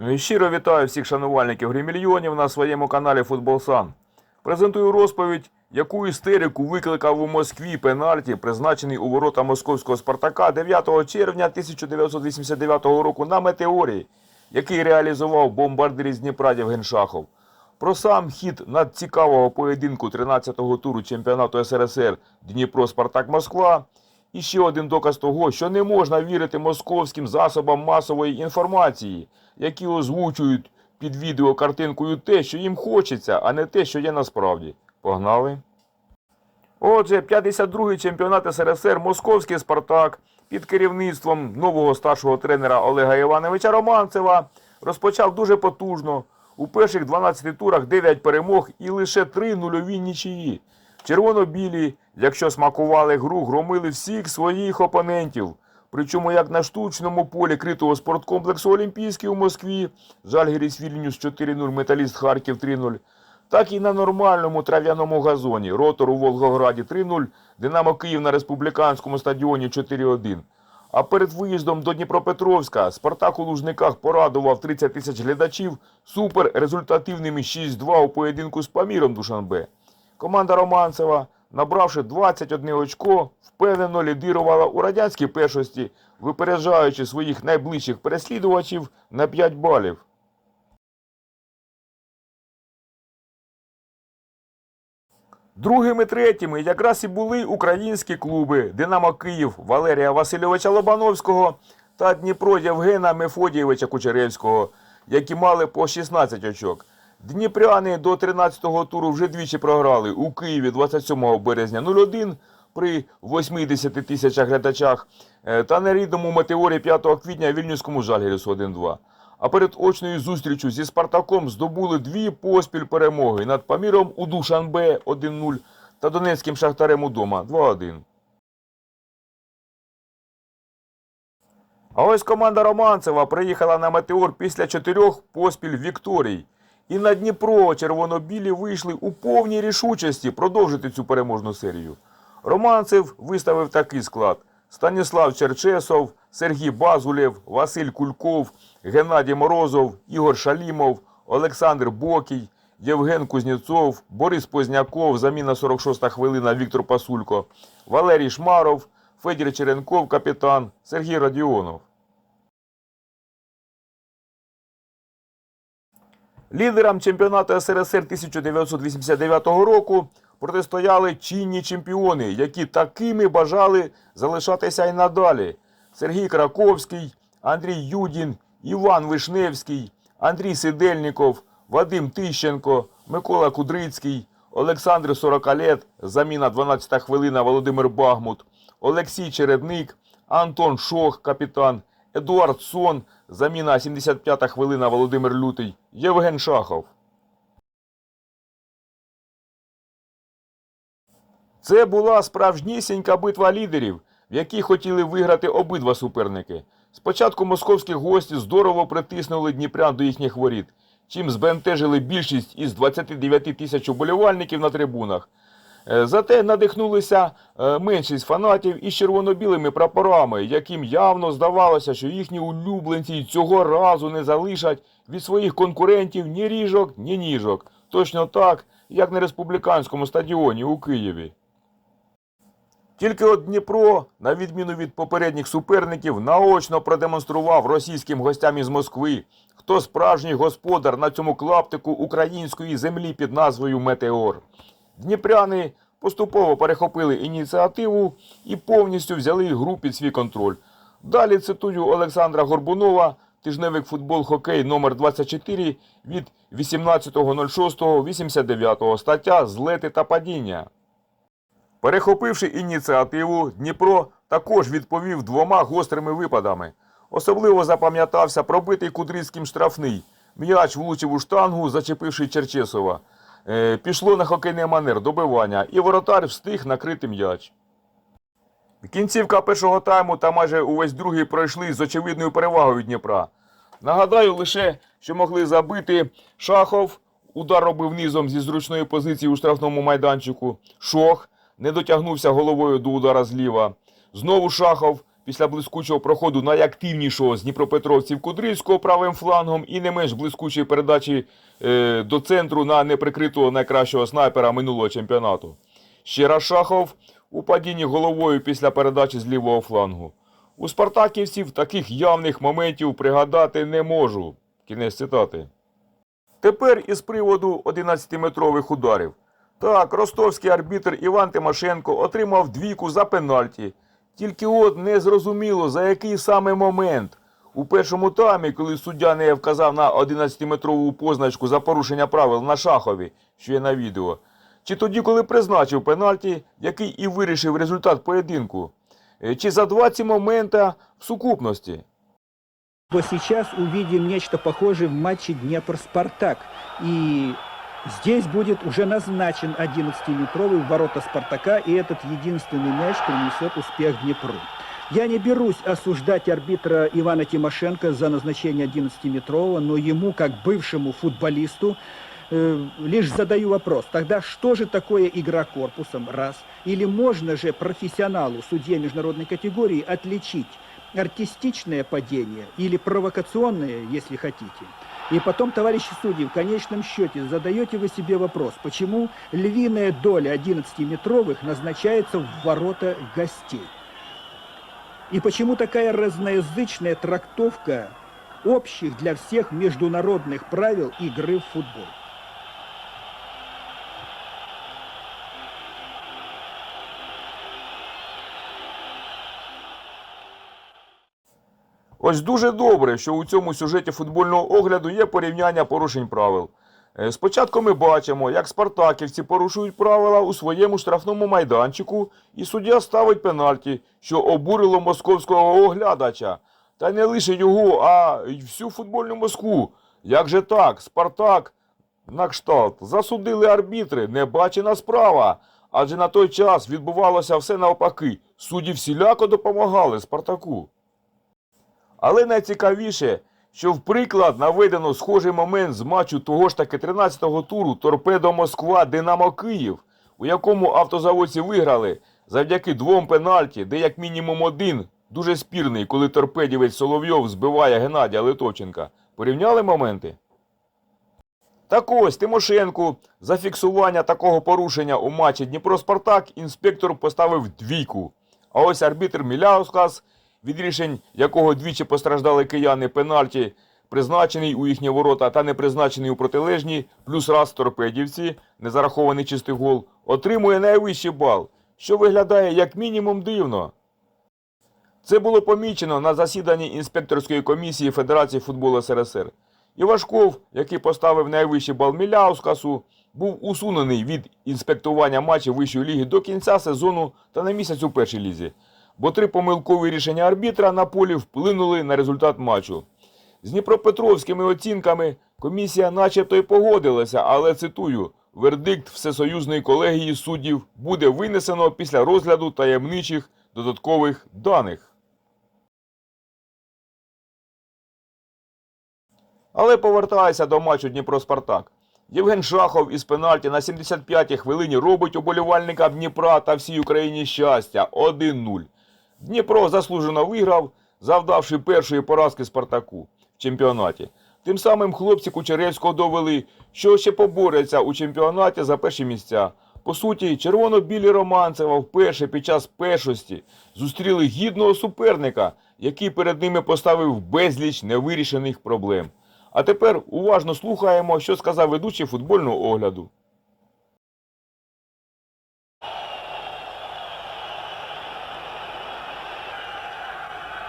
Ну Щиро вітаю всіх шанувальників гримільйонів на своєму каналі Футболсан. Презентую розповідь, яку істерику викликав у Москві пенальті, призначений у ворота московського Спартака 9 червня 1989 року на метеорі, який реалізував бомбардир з Дніпра Євген Шахов. Про сам хід надцікавого поєдинку 13-го туру чемпіонату СРСР Дніпро Спартак Москва. І ще один доказ того, що не можна вірити московським засобам масової інформації, які озвучують під відео картинкою те, що їм хочеться, а не те, що є насправді. Погнали. Отже, 52-й чемпіонат СРСР Московський Спартак під керівництвом нового старшого тренера Олега Івановича Романцева розпочав дуже потужно. У перших 12 турах 9 перемог і лише 3 нульові нічиї. Червоно-білі, якщо смакували гру, громили всіх своїх опонентів. Причому як на штучному полі критого спорткомплексу Олімпійський у Москві, Жальгіріс Вільнюс 4-0, Металіст Харків 3-0, так і на нормальному трав'яному газоні, Ротор у Волгограді 3-0, Динамо Київ на республіканському стадіоні 4-1. А перед виїздом до Дніпропетровська Спартак у Лужниках порадував 30 тисяч глядачів супер результативними 6-2 у поєдинку з Паміром Душанбе. Команда Романцева, набравши 21 очко, впевнено лідирувала у радянській першості, випереджаючи своїх найближчих переслідувачів на 5 балів. Другими третіми якраз і були українські клуби Динамо Київ Валерія Васильовича Лобановського та Дніпро Євгена Мефодійовича Кучеревського, які мали по 16 очок. Дніпряни до 13-го туру вже двічі програли у Києві 27 березня 0-1 при 80 тисячах глядачах е, та на рідному метеорі 5 квітня Вільнюському Жальгірісу 1-2. А перед очною зустрічю зі Спартаком здобули дві поспіль перемоги над Паміром у Душанбе 1-0 та Донецьким Шахтарем удома 2-1. А ось команда Романцева приїхала на Метеор після чотирьох поспіль Вікторій. І на Дніпро червоно-білі вийшли у повній рішучості продовжити цю переможну серію. Романцев виставив такий склад: Станіслав Черчесов, Сергій Базулєв, Василь Кульков, Геннадій Морозов, Ігор Шалімов, Олександр Бокій, Євген Кузнєцов, Борис Позняков, заміна 46-та хвилина Віктор Пасулько, Валерій Шмаров, Федір Черенков, капітан, Сергій Радіонов. Лідерам чемпіонату СРСР 1989 року протистояли чинні чемпіони, які такими бажали залишатися й надалі. Сергій Краковський, Андрій Юдін, Іван Вишневський, Андрій Сидельников, Вадим Тищенко, Микола Кудрицький, Олександр Сорокалет, заміна 12 хвилина Володимир Багмут, Олексій Чередник, Антон Шох, капітан, Едуард Сон, заміна 75 хвилина Володимир Лютий, Євген Шахов. Це була справжнісінька битва лідерів, в якій хотіли виграти обидва суперники. Спочатку московські гості здорово притиснули Дніпрян до їхніх воріт, чим збентежили більшість із 29 тисяч уболівальників на трибунах. Е, Зате надихнулися е, меншість фанатів із червоно-білими прапорами, яким явно здавалося, що їхні улюбленці цього разу не залишать від своїх конкурентів ні ріжок, ні ніжок. Точно так, як на республіканському стадіоні у Києві. Тільки от Дніпро, на відміну від попередніх суперників, наочно продемонстрував російським гостям із Москви, хто справжній господар на цьому клаптику української землі під назвою Метеор. Дніпряни поступово перехопили ініціативу і повністю взяли гру під свій контроль. Далі цитую Олександра Горбунова, тижневик футбол хокей номер 24 від 18.06.89 стаття Злети та падіння. Перехопивши ініціативу, Дніпро також відповів двома гострими випадами. Особливо запам'ятався пробитий Кудрицьким штрафний. М'яч влучив у штангу, зачепивши Черчесова. Е, пішло на хокейний манер добивання, і воротар встиг накрити м'яч. Кінцівка першого тайму та майже увесь другий пройшли з очевидною перевагою Дніпра. Нагадаю лише, що могли забити Шахов, удар робив низом зі зручної позиції у штрафному майданчику. Шох не дотягнувся головою до удара зліва. Знову Шахов після блискучого проходу найактивнішого з Дніпропетровців Кудрицького правим флангом і не менш блискучої передачі е, до центру на неприкритого найкращого снайпера минулого чемпіонату. Ще раз Шахов у падінні головою після передачі з лівого флангу. У спартаківців таких явних моментів пригадати не можу. Кінець цитати. Тепер із приводу 11-метрових ударів. Так, ростовський арбітр Іван Тимошенко отримав двійку за пенальті. Тільки от не зрозуміло, за який саме момент. У першому таймі, коли суддя не вказав на 11-метрову позначку за порушення правил на шахові, що є на відео, чи тоді, коли призначив пенальті, який і вирішив результат поєдинку, Е, чи за два ці момента в сукупності. то сейчас увидим нечто похожее в матче Днепр-Спартак. И здесь будет уже назначен 11-метровый в ворота Спартака, и этот единственный мяч принесет успех Днепру. Я не берусь осуждать арбитра Ивана Тимошенко за назначение 11-метрового, но ему, как бывшему футболисту, э, лишь задаю вопрос. Тогда что же такое игра корпусом? Раз. Или можно же профессионалу, судье международной категории, отличить артистичное падение или провокационное, если хотите. И потом, товарищи судьи, в конечном счете задаете вы себе вопрос, почему львиная доля 11-метровых назначается в ворота гостей? И почему такая разноязычная трактовка общих для всех международных правил игры в футбол? Ось дуже добре, що у цьому сюжеті футбольного огляду є порівняння порушень правил. Е, Спочатку ми бачимо, як спартаківці порушують правила у своєму штрафному майданчику, і суддя ставить пенальті, що обурило московського оглядача. Та не лише його, а й всю футбольну Москву. Як же так? Спартак на кшталт засудили арбітри, небачена справа. Адже на той час відбувалося все навпаки. Судді всіляко допомагали Спартаку. Але найцікавіше, що в приклад наведено схожий момент з матчу того ж таки 13-го туру Торпедо Москва Динамо Київ, у якому автозаводці виграли завдяки двом пенальті, де як мінімум один дуже спірний, коли торпедівець Соловйов збиває Геннадія Литовченка. Порівняли моменти? Так ось Тимошенку за фіксування такого порушення у матчі Дніпро-Спартак інспектор поставив двійку. А ось арбітр Міляускас, від рішень якого двічі постраждали кияни пенальті, призначений у їхні ворота та не призначений у протилежні, плюс раз торпедівці, не зарахований чистий гол, отримує найвищий бал, що виглядає як мінімум дивно. Це було помічено на засіданні інспекторської комісії Федерації футболу СРСР. Івашков, який поставив найвищий бал Міляускасу, був усунений від інспектування матчів вищої ліги до кінця сезону та на місяць у першій лізі, бо три помилкові рішення арбітра на полі вплинули на результат матчу. З дніпропетровськими оцінками комісія начебто й погодилася, але цитую: вердикт Всесоюзної колегії суддів буде винесено після розгляду таємничих додаткових даних. Але повертаюся до матчу Дніпро-Спартак. Євген Шахов із пенальті на 75-й хвилині робить уболівальникам Дніпра та всій Україні щастя 1-0. Дніпро заслужено виграв, завдавши першої поразки Спартаку в чемпіонаті. Тим самим хлопці Кучеревського довели, що ще поборються у чемпіонаті за перші місця. По суті, червоно-білі Романцева вперше під час першості зустріли гідного суперника, який перед ними поставив безліч невирішених проблем. А тепер уважно слухаємо, що сказав ведучий футбольного огляду.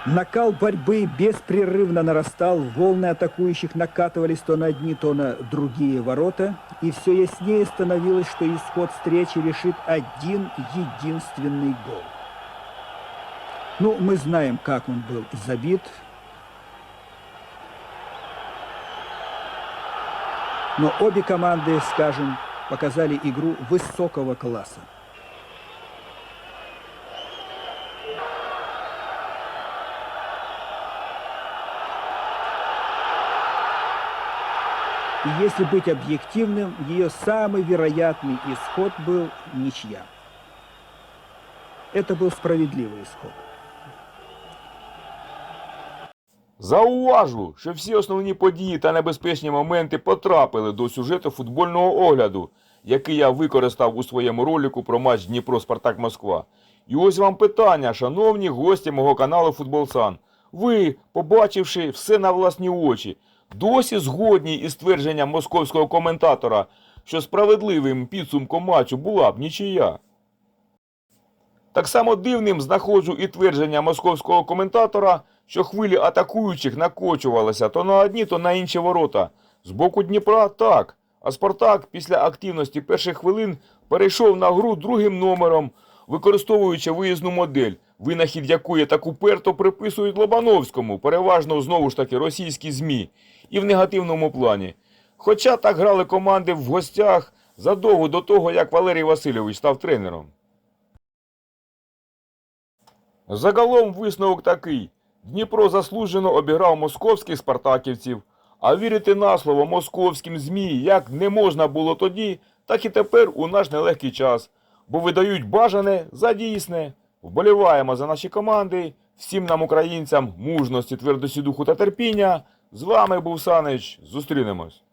Накал борьбы беспрерывно нарастал, волны атакующих накатывались то на одни, то на другие ворота, и все яснее становилось, что исход встречи решит один единственный гол. Ну, мы знаем, как он был забит. Но обе команды, скажем, показали игру высокого класса. И если быть объективным, ее самый вероятный исход был ничья. Это был справедливый исход. Зауважу, що всі основні події та небезпечні моменти потрапили до сюжету футбольного огляду, який я використав у своєму ролику про матч Дніпро Спартак Москва. І ось вам питання, шановні гості мого каналу Футболсан. Ви, побачивши все на власні очі, досі згодні із твердженням московського коментатора, що справедливим підсумком матчу була б нічия. Так само дивним знаходжу і твердження московського коментатора, що хвилі атакуючих накочувалися то на одні, то на інші ворота. З боку Дніпра так. А Спартак після активності перших хвилин перейшов на гру другим номером, використовуючи виїзну модель, винахід якої так уперто приписують Лобановському, переважно знову ж таки російські ЗМІ, і в негативному плані. Хоча так грали команди в гостях задовго до того, як Валерій Васильович став тренером. Загалом висновок такий. Дніпро заслужено обіграв московських спартаківців, а вірити на слово московським ЗМІ як не можна було тоді, так і тепер у наш нелегкий час, бо видають бажане за дійсне. Вболіваємо за наші команди, всім нам, українцям, мужності, твердості духу та терпіння. З вами був Санич. Зустрінемось.